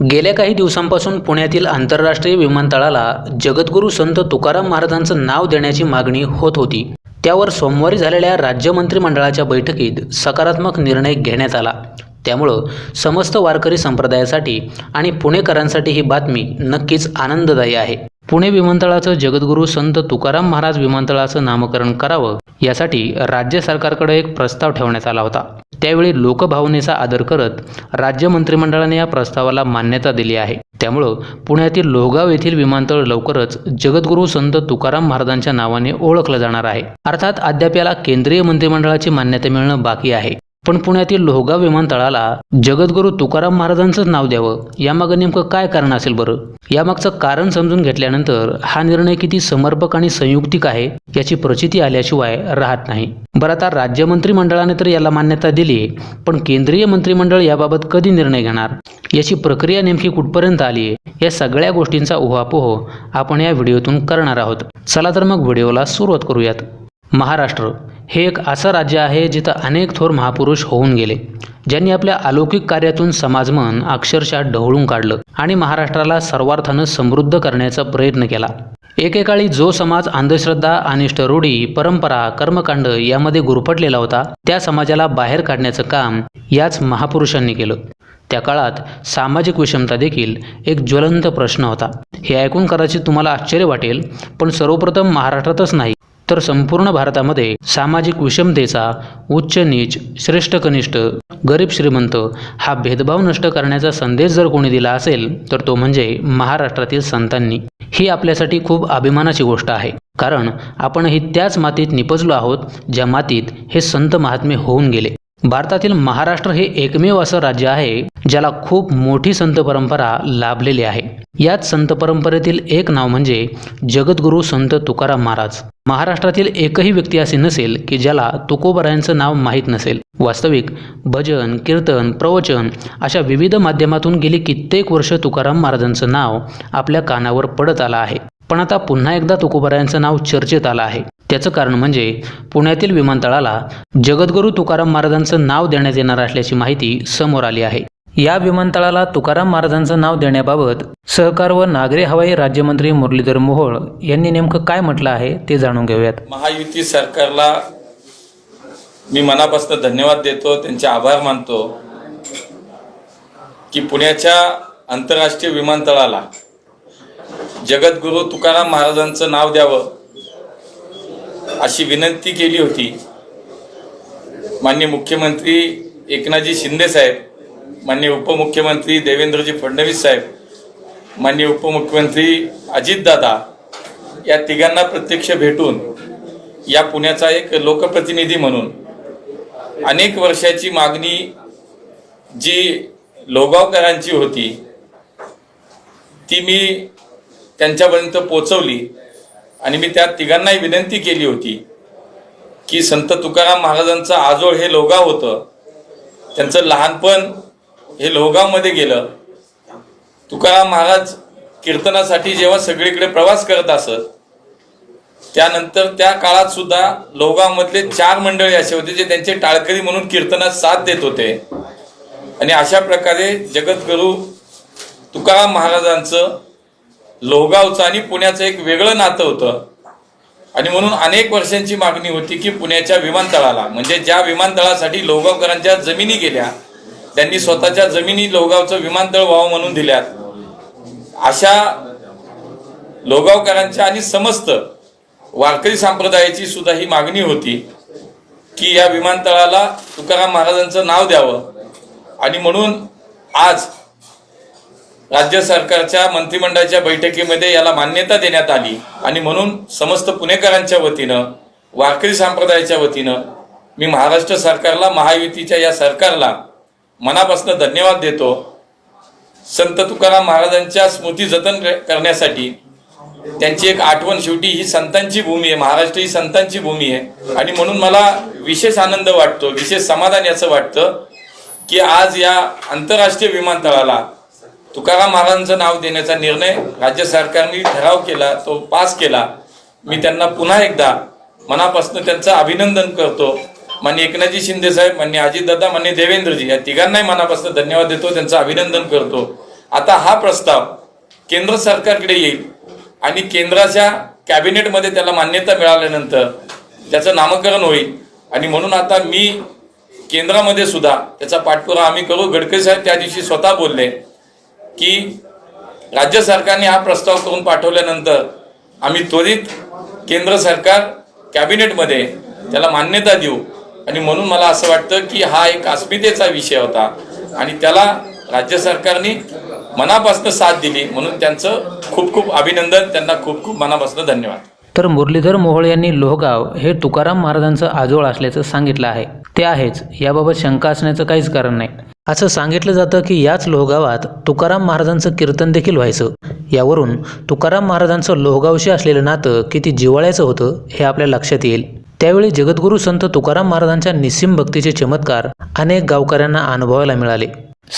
गेल्या काही दिवसांपासून पुण्यातील आंतरराष्ट्रीय विमानतळाला जगद्गुरू संत तुकाराम महाराजांचं नाव देण्याची मागणी होत होती. त्यावर सोमवारी झालेल्या राज्य मंत्रिमंडळाच्या बैठकीत सकारात्मक निर्णय घेण्यात आला. त्यामुळं समस्त वारकरी संप्रदायासाठी आणि पुणेकरांसाठी ही बातमी नक्कीच आनंददायी आहे. पुणे विमानतळाचं जगद्गुरू संत तुकाराम महाराज विमानतळाचं नामकरण करावं यासाठी राज्य सरकारकडे एक प्रस्ताव ठेवण्यात आला होता. त्यावेळी लोकभावनेचा आदर करत राज्य मंत्रिमंडळाने या प्रस्तावाला मान्यता दिली आहे. त्यामुळं पुण्यातील लोहगाव येथील विमानतळ लवकरच जगद्गुरू संत तुकाराम महाराजांच्या नावाने ओळखलं जाणार आहे. अर्थात अद्याप याला केंद्रीय मंत्रिमंडळाची मान्यता मिळणं बाकी आहे. पण पुण्यातील लोहगाव विमानतळाला जगद्गुरू तुकाराम महाराजांचंच नाव द्यावं यामागं नेमकं काय कारण असेल बरं? यामागचं कारण समजून घेतल्यानंतर हा निर्णय किती समर्पक आणि संयुक्तिक आहे याची प्रचिती आल्याशिवाय राहत नाही. बरं आता राज्य मंत्रिमंडळाने तर याला मान्यता दिली पण केंद्रीय मंत्रिमंडळ याबाबत कधी निर्णय घेणार? याची प्रक्रिया नेमकी कुठपर्यंत आली आहे या सगळ्या गोष्टींचा उहापोह आपण या व्हिडिओतून करणार आहोत. चला तर मग व्हिडिओला सुरुवात करूयात. महाराष्ट्र हे एक असं राज्य आहे जिथं अनेक थोर महापुरुष होऊन गेले ज्यांनी आपल्या अलौकिक कार्यातून समाजमन अक्षरशः ढवळून काढलं आणि महाराष्ट्राला सर्वार्थानं समृद्ध करण्याचा प्रयत्न केला. एकेकाळी जो समाज अंधश्रद्धा अनिष्ट रूढी परंपरा कर्मकांड यामध्ये गुरफटलेला होता त्या समाजाला बाहेर काढण्याचं काम याच महापुरुषांनी केलं. त्या काळात सामाजिक विषमता देखील एक ज्वलंत प्रश्न होता. हे ऐकून कदाचित तुम्हाला आश्चर्य वाटेल पण सर्वप्रथम महाराष्ट्रातच नाही. तर संपूर्ण भारतामध्ये सामाजिक विषमतेचा उच्च नीच श्रेष्ठ कनिष्ठ गरीब श्रीमंत हा भेदभाव नष्ट करण्याचा संदेश जर कोणी दिला असेल तर तो म्हणजे महाराष्ट्रातील संतांनी. ही आपल्यासाठी खूप अभिमानाची गोष्ट आहे. कारण आपणही त्याच मातीत निपजलो आहोत ज्या मातीत हे संत महात्मे होऊन गेले. भारतातील महाराष्ट्र हे एकमेव असं राज्य आहे ज्याला खूप मोठी संत परंपरा लाभलेली आहे. याच संत परंपरेतील एक नाव म्हणजे जगद्गुरू संत तुकाराम महाराज. महाराष्ट्रातील एकही व्यक्ती असे नसेल की ज्याला तुकोबरायांचं नाव माहीत नसेल. वास्तविक भजन कीर्तन प्रवचन अशा विविध माध्यमातून गेली कित्येक वर्ष तुकाराम महाराजांचं नाव आपल्या कानावर पडत आलं आहे. पण आता पुन्हा एकदा तुकोबरायांचं नाव चर्चेत आलं आहे. त्याचं कारण म्हणजे पुण्यातील विमानतळाला जगद्गुरू तुकाराम महाराजांचं नाव देण्यात येणार असल्याची माहिती समोर आली आहे. या विमानतळाला तुकाराम महाराजांचं नाव देण्याबाबत सहकार व नागरी हवाई राज्यमंत्री मुरलीधर मोहोळ यांनी नेमकं काय म्हटलं आहे ते जाणून घेऊयात. महायुती सरकारला मी मनापासून धन्यवाद देतो त्यांचे आभार मानतो की पुण्याच्या आंतरराष्ट्रीय विमानतळाला जगद्गुरू तुकाराम महाराजांचं नाव द्यावं अशी विनंती केली होती. माननीय मुख्यमंत्री एकनाथजी शिंदे साहेब माननीय उपमुख्यमंत्री देवेंद्रजी फडणवीस साहेब माननीय उपमुख्यमंत्री अजितदादा या तिघांना प्रत्यक्ष भेटून या पुण्याचा एक लोकप्रतिनिधी म्हणून अनेक वर्षाची मागणी जी लोगावकरांची होती ती मी त्यांच्यापर्यंत पोचवली आणि मी त्या तिघांनाही विनंती केली होती की संत तुकाराम महाराजांचं आजोळ हे लोगाव होतं. त्यांचं लहानपण हे लोहगावमध्ये गेलं तुकाराम महाराज कीर्तनासाठी जेव्हा सगळीकडे प्रवास करत असत त्यानंतर त्या काळात सुद्धा लोगामधले चार मंडळी असे होते जे त्यांचे टाळकरी म्हणून कीर्तनात साथ देत होते. आणि अशा प्रकारे जगद्गुरू तुकाराम महाराजांचं लोहगावचं आणि पुण्याचं एक वेगळं नातं होतं. आणि म्हणून अनेक वर्षांची मागणी होती की पुण्याच्या विमानतळाला म्हणजे ज्या विमानतळासाठी लोहगावकरांच्या जमिनी गेल्या त्यांनी स्वतःच्या जमिनी लोगावचं विमानतळ व्हावं म्हणून दिल्यात. अशा लोगावकरांच्या आणि समस्त वारकरी संप्रदायाची सुद्धा ही मागणी होती की या विमानतळाला तुकाराम महाराजांचं नाव द्यावं. आणि म्हणून आज राज्य सरकारच्या मंत्रिमंडळाच्या बैठकीमध्ये याला मान्यता देण्यात आली. आणि म्हणून समस्त पुणेकरांच्या वतीनं वारकरी संप्रदायाच्या वतीनं मी महाराष्ट्र सरकारला महायुतीच्या या सरकारला मनापासून धन्यवाद देतो संत तुकाराम महाराजांच्या स्मृती जतन करण्यासाठी. त्यांची एक आठवण शेवटी ही संतांची भूमी आहे. महाराष्ट्र ही संतांची भूमी आहे. आणि म्हणून मला विशेष आनंद वाटतो विशेष समाधान याचं वाटतं की आज या आंतरराष्ट्रीय विमानतळाला तुकाराम महाराजांचं नाव देण्याचा निर्णय राज्य सरकारने ठराव केला तो पास केला. मी त्यांना पुन्हा एकदा मनापासून त्यांचं अभिनंदन करतो. मान्य एकनाथजी शिंदे साहेब मान्य अजितदादा मान्य देवेंद्रजी या तिघांनाही मनापासून धन्यवाद देतो त्यांचं अभिनंदन करतो. आता हा प्रस्ताव केंद्र सरकारकडे येईल आणि केंद्राच्या कॅबिनेटमध्ये त्याला मान्यता मिळाल्यानंतर त्याचं नामकरण होईल. आणि म्हणून आता मी केंद्रामध्ये सुद्धा त्याचा पाठपुरावा आम्ही करू. गडकरी साहेब त्या दिवशी स्वतः बोलले की राज्य सरकारने हा प्रस्ताव करून पाठवल्यानंतर आम्ही त्वरित केंद्र सरकार कॅबिनेटमध्ये त्याला मान्यता देऊ. आणि म्हणून मला असं वाटतं की हा एक अस्मितेचा विषय होता. आणि त्याला राज्य सरकारने मनापासून साथ दिली. म्हणून त्यांचं खूप खूप अभिनंदन. त्यांना खूप खूप मनापासून धन्यवाद. तर मुरलीधर मोहोळ यांनी लोहगाव हे तुकाराम महाराजांचं आजोळ असल्याचं सांगितलं आहे. ते आहेच. याबाबत शंका असण्याचं काहीच कारण नाही. असं सांगितलं जातं की याच लोहगावात तुकाराम महाराजांचं कीर्तन देखील व्हायचं. यावरून तुकाराम महाराजांचं लोहगावशी असलेलं नातं किती जिव्हाळ्याचं होतं हे आपल्या लक्षात येईल. त्यावेळी जगद्गुरू संत तुकाराम महाराजांच्या निस्सीम भक्तीचे चमत्कार अनेक गावकऱ्यांना अनुभवायला मिळाले.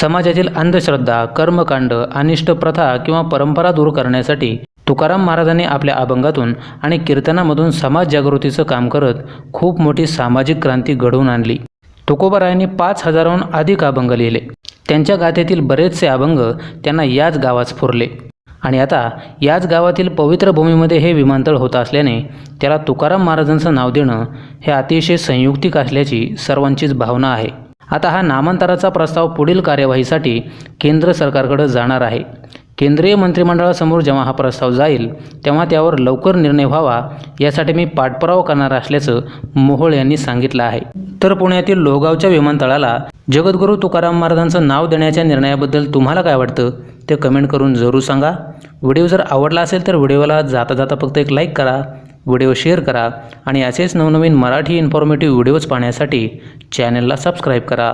समाजातील अंधश्रद्धा कर्मकांड अनिष्ट प्रथा किंवा परंपरा दूर करण्यासाठी तुकाराम महाराजांनी आपल्या अभंगातून आणि कीर्तनामधून समाज जागृतीचं काम करत खूप मोठी सामाजिक क्रांती घडवून आणली. तुकोबारायांनी पाच हजाराहून अधिक अभंग लिहिले. त्यांच्या गाथेतील बरेचसे अभंग त्यांना याच गावात स्फुरले. आणि आता याच गावातील पवित्र भूमीमध्ये हे विमानतळ होत असल्याने त्याला तुकाराम महाराजांचं नाव देणं हे अतिशय संयुक्तिक असल्याची सर्वांचीच भावना आहे. आता हा नामांतराचा प्रस्ताव पुढील कार्यवाहीसाठी केंद्र सरकारकडे जाणार आहे. केंद्रीय मंत्रिमंडळासमोर जेव्हा हा प्रस्ताव जाईल तेव्हा त्यावर लवकर निर्णय व्हावा यासाठी मी पाठपुरावा करणार असल्याचं मोहोळ यांनी सांगितलं आहे. तर पुण्यातील लोहगावच्या विमानतळाला जगद्गुरू तुकाराम महाराजांचं नाव देण्याच्या निर्णयाबद्दल तुम्हाला काय वाटतं? ते कमेंट करून जरूर सांगा. व्हिडिओ जर आवडला असेल तर व्हिडिओला जाता जाता फक्त एक लाईक करा व्हिडिओ शेअर करा आणि असेच नवनवीन मराठी इन्फॉर्मेटिव्ह व्हिडिओज पाहण्यासाठी चॅनलला सबस्क्राईब करा.